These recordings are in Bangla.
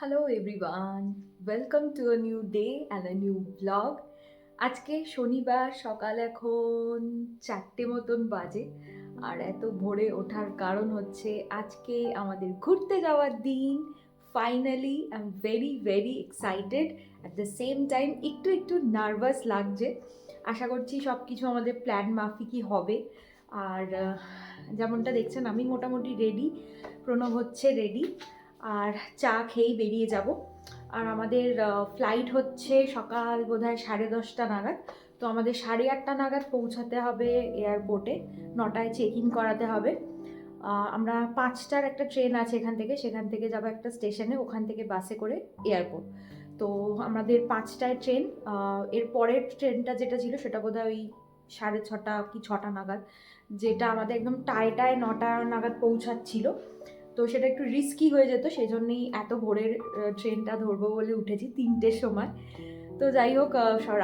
Hello everyone welcome to a new day and a new blog আজকে শনিবার, সকাল এখন চারটে মতন বাজে। আর এত ভোরে ওঠার কারণ হচ্ছে আজকে আমাদের ঘুরতে যাওয়ার দিন। Finally I am very very excited at the same time একটু একটু নার্ভাস লাগছে। আশা করছি সব কিছু আমাদের প্ল্যান মাফিকই হবে। আর যেমনটা দেখছেন, আমি মোটামুটি রেডি প্রণব হচ্ছে রেডি আর চা খেয়েই বেরিয়ে যাব। আর আমাদের ফ্লাইট হচ্ছে সকাল বোধহয় সাড়ে দশটা নাগাদ। তো আমাদের সাড়ে আটটা নাগাদ পৌঁছাতে হবে এয়ারপোর্টে নটায় চেক ইন করাতে হবে। আমরা পাঁচটার একটা ট্রেন আছে এখান থেকে, সেখান থেকে যাব একটা স্টেশনে ওখান থেকে বাসে করে এয়ারপোর্ট তো আমাদের পাঁচটায় ট্রেন এর পরের ট্রেনটা যেটা ছিল সেটা বোধহয় ওই সাড়ে ছটা কি ছটা নাগাদ, যেটা আমাদের একদম টায় টায় নটা নাগাদ পৌঁছাচ্ছিল। তো সেটা একটু রিস্কি হয়ে যেত সেই জন্যই এত ভোরের ট্রেনটা ধরবো বলে উঠেছি তিনটের সময়। তো যাই হোক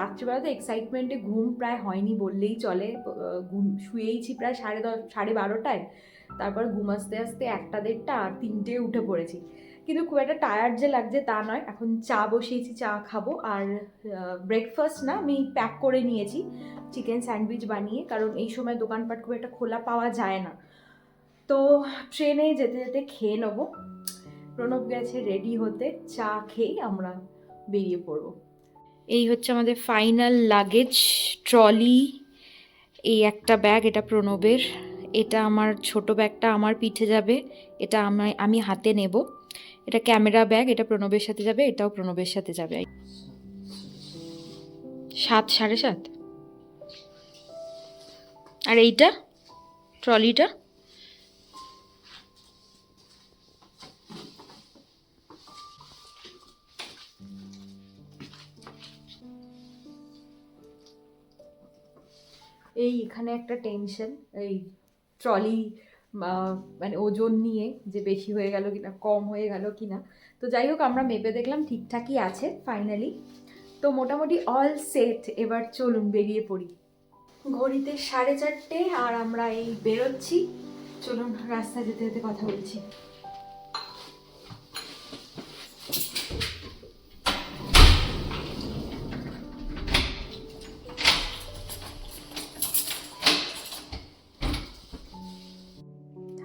রাত্রিবেলা তো এক্সাইটমেন্টে ঘুম প্রায় হয়নি বললেই চলে। ঘুম, শুয়েইছি প্রায় সাড়ে দশ, সাড়ে বারোটায়। তারপর ঘুম আসতে আসতে একটা দেড়টা আর তিনটে উঠে পড়েছি। কিন্তু খুব একটা টায়ার্ড যে লাগছে তা নয়। এখন চা বসিয়েছি, চা খাব আর ব্রেকফাস্ট না আমি প্যাক করে নিয়েছি। চিকেন স্যান্ডউইচ বানিয়ে, কারণ এই সময় দোকানপাট খুব একটা খোলা পাওয়া যায় না। তো ট্রেনে যেতে যেতে খেয়ে নেব। প্রণব গেছে রেডি হতে, চা খেয়ে আমরা বেরিয়ে পড়ব। এই হচ্ছে আমাদের ফাইনাল লাগেজ ট্রলি এই একটা ব্যাগ এটা প্রণবের। এটা আমার ছোট ব্যাগটা আমার পিঠে যাবে, এটা আমি আমি হাতে নেব। এটা ক্যামেরা ব্যাগ এটা প্রণবের সাথে যাবে, এটাও প্রণবের সাথে যাবে। সাত, সাড়ে সাত। আর এইটা ট্রলিটা এই এখানে একটা টেনশন এই ট্রলি মানে ওজন নিয়ে যে বেশি হয়ে গেল কিনা, কম হয়ে গেল কি না তো যাই হোক, আমরা মেপে দেখলাম ঠিকঠাকই আছে ফাইনালি তো মোটামুটি অল সেট এবার চলুন বেরিয়ে পড়ি। ঘড়িতে সাড়ে চারটে আর আমরা এই বেরোচ্ছি। চলুন রাস্তায় যেতে যেতে কথা বলছি।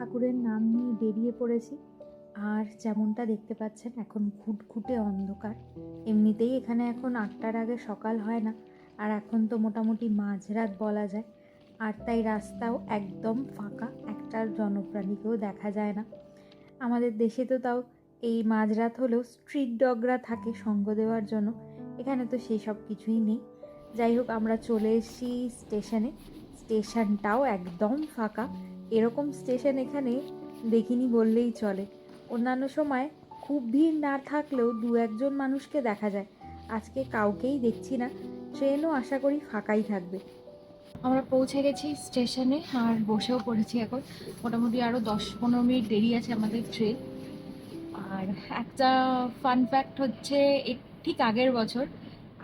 ঠাকুরের নাম নিয়ে বেরিয়ে পড়েছি। আর যেমনটা দেখতে পাচ্ছেন, এখন ঘুটঘুটে অন্ধকার। এমনিতেই এখানে এখন আটটার আগে সকাল হয় না, আর এখন তো মোটামুটি মাঝরাত বলা যায়। আর তাই রাস্তাও একদম ফাঁকা, একটা জনপ্রাণীকেও দেখা যায় না। আমাদের দেশে তো তাও এই মাঝরাত হলেও স্ট্রিট ডগরা থাকে সঙ্গ দেওয়ার জন্য, এখানে তো সেই সব কিছুই নেই। যাই হোক, আমরা চলে এসেছি স্টেশনে। স্টেশনটাও একদম ফাঁকা এরকম স্টেশন এখানে দেখিনি বললেই চলে। অন্যান্য সময় খুব ভিড় না থাকলেও দু একজন মানুষকে দেখা যায়। আজকে কাউকেই দেখছি না, ট্রেনও আশা করি ফাঁকাই থাকবে। আমরা পৌঁছে গেছি স্টেশনে আর বসেও পড়েছি এখন। মোটামুটি আরও দশ পনেরো মিনিট দেরি আছে আমাদের ট্রেন। আর একটা ফান ফ্যাক্ট হচ্ছে ঠিক আগের বছর,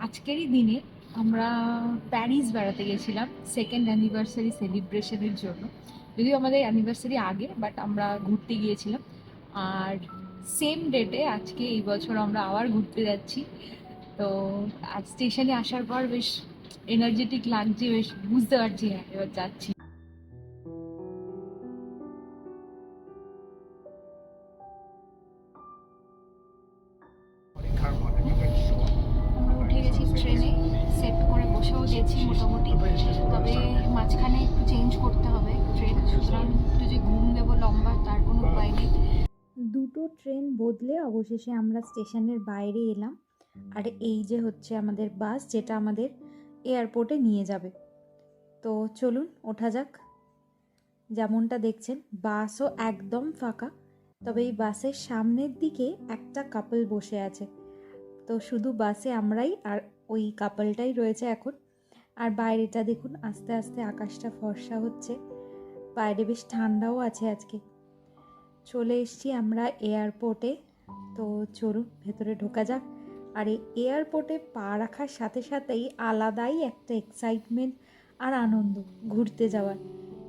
আজকেরই দিনে আমরা প্যারিস বেড়াতে গেছিলাম সেকেন্ড অ্যানিভার্সারি সেলিব্রেশনের জন্য। যদিও আমাদের অ্যানিভার্সারি আগে বাট আমরা ঘুরতে গিয়েছিলাম। আর সেম ডেটে আজকে এই বছর আমরা আবার ঘুরতে যাচ্ছি। তো আজ স্টেশনে আসার পর বেশ এনার্জেটিক লাগছে, বেশ বুঝতে পারছি হ্যাঁ এবার যাচ্ছি। ট্রেন বদলে অবশেষে আমরা স্টেশনের বাইরে এলাম। আর এই যে হচ্ছে আমাদের বাস যেটা আমাদের এয়ারপোর্টে নিয়ে যাবে। তো চলুন ওঠা যাক। যেমনটা দেখছেন বাসও একদম ফাঁকা। তবে এই বাসের সামনের দিকে একটা কাপল বসে আছে। তো শুধু বাসে আমরাই আর ওই কাপলটাই রয়েছে এখন। আর বাইরেটা দেখুন আস্তে আস্তে আকাশটা ফর্সা হচ্ছে। বাইরে বেশ ঠান্ডাও আছে আজকে। চলে এসেছি আমরা এয়ারপোর্টে। তো চলুন, ভেতরে ঢোকা যাক। আর এই এয়ারপোর্টে পা রাখার সাথে সাথেই আলাদাই একটা এক্সাইটমেন্ট আর আনন্দ ঘুরতে যাওয়ার।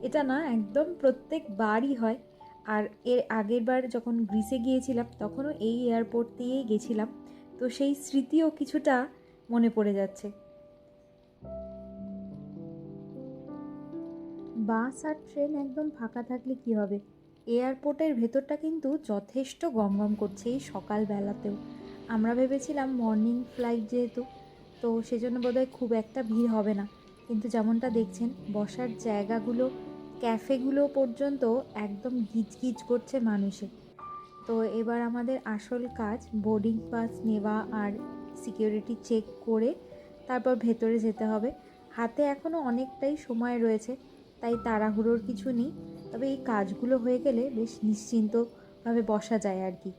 এটা না একদম প্রত্যেক বারই হয়। আর এর আগের বার যখন গ্রিসে গিয়েছিলাম, তখনও এই এয়ারপোর্ট দিয়েই গেছিলাম। তো সেই স্মৃতিও কিছুটা মনে পড়ে যাচ্ছে। বাস আর ট্রেন একদম ফাঁকা থাকলে কি হবে? এয়ারপোর্টের ভেতরটা কিন্তু যথেষ্ট গমগম করছে এই সকালবেলাতেও। আমরা ভেবেছিলাম মর্নিং ফ্লাইট যেহেতু, তো সেজন্য বোধহয় খুব একটা ভিড় হবে না। কিন্তু যেমনটা দেখছেন, বসার জায়গাগুলো, ক্যাফেগুলো পর্যন্ত একদম গিজগিজ করছে মানুষে। তো এবার আমাদের আসল কাজ বোর্ডিং পাস নেওয়া আর সিকিউরিটি চেক করে তারপর ভেতরে যেতে হবে। হাতে এখনও অনেকটাই সময় রয়েছে, তাই তাড়াহুড়োর কিছু নেই। তবে এই কাজগুলো হয়ে গেলে বেশ নিশ্চিন্তভাবে বসা যায় আর কি।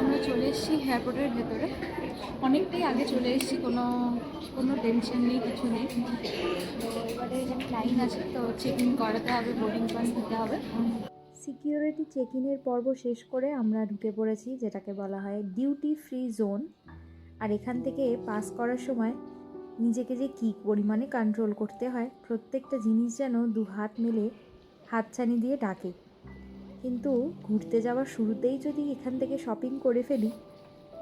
আমরা চলে এসেছি এয়ারপোর্টের ভেতরে। অনেকটাই আগে চলে এসেছি কোনো কোনো টেনশন নেই কিছু নেই। তো এবারে লাইন আছে তো চেক ইন করাতে হবে বোর্ডিং পাস দিতে হবে। সিকিউরিটি চেক ইনের পর্ব শেষ করে আমরা ঢুকে পড়েছি যেটাকে বলা হয় ডিউটি ফ্রি জোন আর এখান থেকে পাস করার সময় নিজেকে যে কী পরিমাণে কন্ট্রোল করতে হয়, প্রত্যেকটা জিনিস যেন দু হাত মেলে, হাতছানি দিয়ে ডাকে। কিন্তু ঘুরতে যাওয়ার শুরুতেই যদি এখান থেকে শপিং করে ফেলি,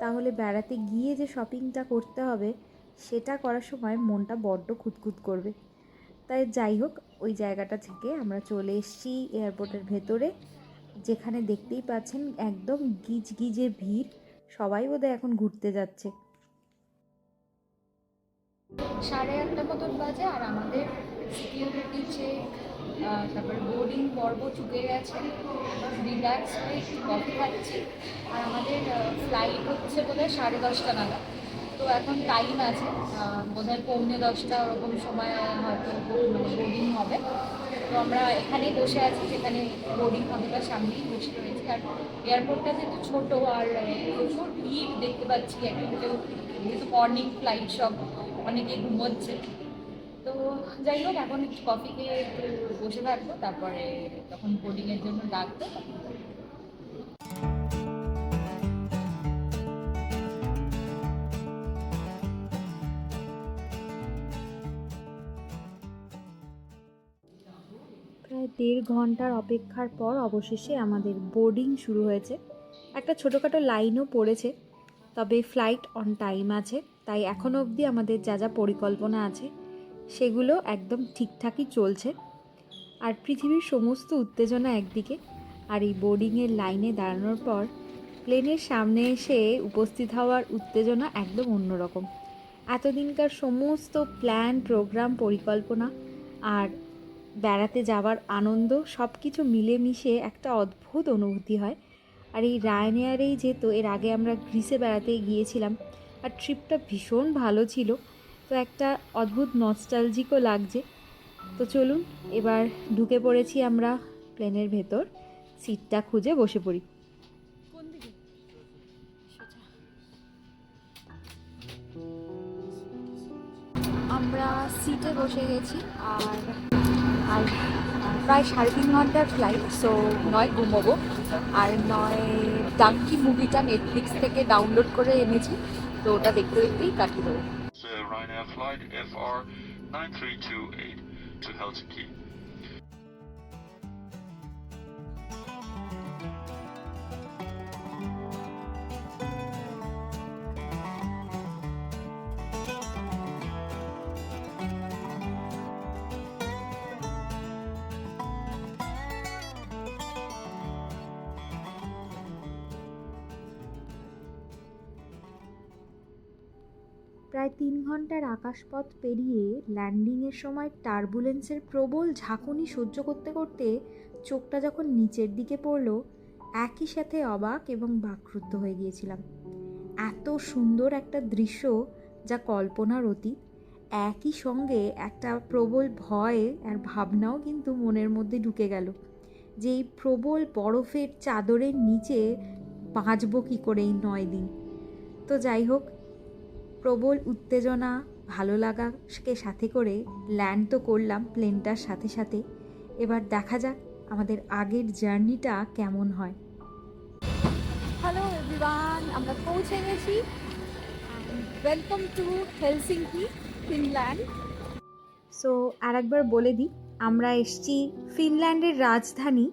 তাহলে বেড়াতে গিয়ে যে শপিংটা করতে হবে, সেটা করার সময় মনটা বড্ড খুঁতখুত করবে। তাই যাই হোক, ওই জায়গাটা থেকে আমরা চলে এসেছি এয়ারপোর্টের ভেতরে, যেখানে দেখতেই পাচ্ছেন একদম গিজ গিজে ভিড়, সবাই বোধহয় এখন ঘুরতে যাচ্ছে। সাড়ে আটটা মতন বাজে আর আমাদের সিকিউরিটি চেক তারপর বোর্ডিং পর্ব চুকে গেছে। রিল্যাক্স হয়ে একটু কফি খাচ্ছি। আর আমাদের ফ্লাইট হচ্ছে বোধহয় সাড়ে দশটা নাগাদ। তো এখন টাইম আছে। আহ, বোধহয় পৌনে দশটা ওরকম সময় হয়তো মানে বোর্ডিং হবে। তো আমরা এখানেই বসে আছি যেখানে বোর্ডিং হবে তার সামনেই বসে রয়েছি। আর এয়ারপোর্টটা যেহেতু ছোটো আর প্রচুর ভিড় দেখতে পাচ্ছি। এখন যেহেতু মর্নিং ফ্লাইট সব। অনেকে ঘুমোচ্ছে। তো যাই হোক, এখন একটু কফি খেয়ে একটু বসে থাকব, তারপরে তখন বোর্ডিংয়ের জন্য ডাকবো। প্রায় দেড় ঘণ্টার অপেক্ষার পর অবশেষে আমাদের বোর্ডিং শুরু হয়েছে। একটা ছোটোখাটো লাইনও পড়েছে, তবে ফ্লাইট অন টাইম আছে। তাই এখনও অবধি আমাদের যা যা পরিকল্পনা আছে, সেগুলো একদম ঠিকঠাকই চলছে। আর পৃথিবীর সমস্ত উত্তেজনা একদিকে, আর এই বোর্ডিংয়ের লাইনে দাঁড়ানোর পর প্লেনের সামনে এসে উপস্থিত হওয়ার উত্তেজনা একদম অন্যরকম। এতদিনকার সমস্ত প্ল্যান, প্রোগ্রাম, পরিকল্পনা আর বেড়াতে যাওয়ার আনন্দ সব কিছু মিলেমিশে একটা অদ্ভুত অনুভূতি হয়। আর এই রায়নেয়ারেই যেহেতু, এর আগে আমরা গ্রিসে বেড়াতে গিয়েছিলাম আর ট্রিপটা ভীষণ ভালো ছিল। তো একটা অদ্ভুত নস্টালজিকও লাগছে। তো চলুন এবার ঢুকে পড়েছি আমরা প্লেনের ভেতর। সিটটা খুঁজে বসে পড়ি। আমরা সিটে বসে গেছি আর আর প্রায় সাড়ে তিন ঘণ্টার ফ্লাইট সো নয় ঘুমোবো। আর নয় ডাঙ্কি মুভিটা নেটফ্লিক্স থেকে ডাউনলোড করে এনেছি। তো ওটা দেখতে দেখতেই কাটিয়ে দেবো The Ryanair flight FR 9328 to Helsinki. প্রায় তিন ঘণ্টার আকাশপথ পেরিয়ে ল্যান্ডিংয়ের সময় টার্বুলেন্সের প্রবল ঝাঁকুনি সহ্য করতে করতে চোখটা যখন নিচের দিকে পড়ল, একই সাথে অবাক এবং বাকরুদ্ধ হয়ে গিয়েছিলাম। এত সুন্দর একটা দৃশ্য যা কল্পনার অতীত। একই সঙ্গে একটা প্রবল ভয় আর ভাবনাও কিন্তু মনের মধ্যে ঢুকে গেল যে এই প্রবল বরফের চাদরের নিচে বাঁচবো কী করে এই নয় দিন। তো যাই হোক প্রবল উত্তেজনা ভালো লাগাকে সাথে করে ল্যান্ড তো করলাম প্লেনটার সাথে সাথে। এবার দেখা যাক আমাদের আগের জার্নিটা কেমন হয়। হ্যালো এভরিওয়ান আমরা পৌঁছে গেছি। Welcome to Helsinki Finland so আর একবার বলে দিই আমরা এসছি ফিনল্যান্ডের রাজধানী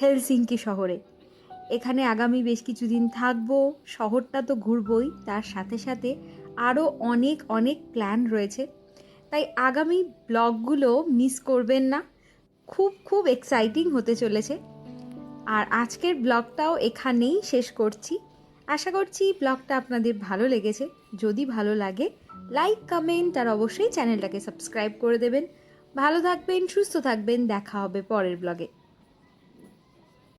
হেলসিঙ্কি শহরে। এখানে আগামী বেশ কিছুদিন থাকব শহরটা তো ঘুরবই তার সাথে সাথে আরও অনেক অনেক প্ল্যান রয়েছে। তাই আগামী ব্লগগুলো মিস করবেন না। খুব খুব এক্সাইটিং হতে চলেছে। আর আজকের ব্লগটাও এখানেই শেষ করছি। আশা করছি ব্লগটা আপনাদের ভালো লেগেছে। যদি ভালো লাগে লাইক কমেন্ট আর অবশ্যই চ্যানেলটাকে সাবস্ক্রাইব করে দেবেন। ভালো থাকবেন, সুস্থ থাকবেন। দেখা হবে পরের ব্লগে।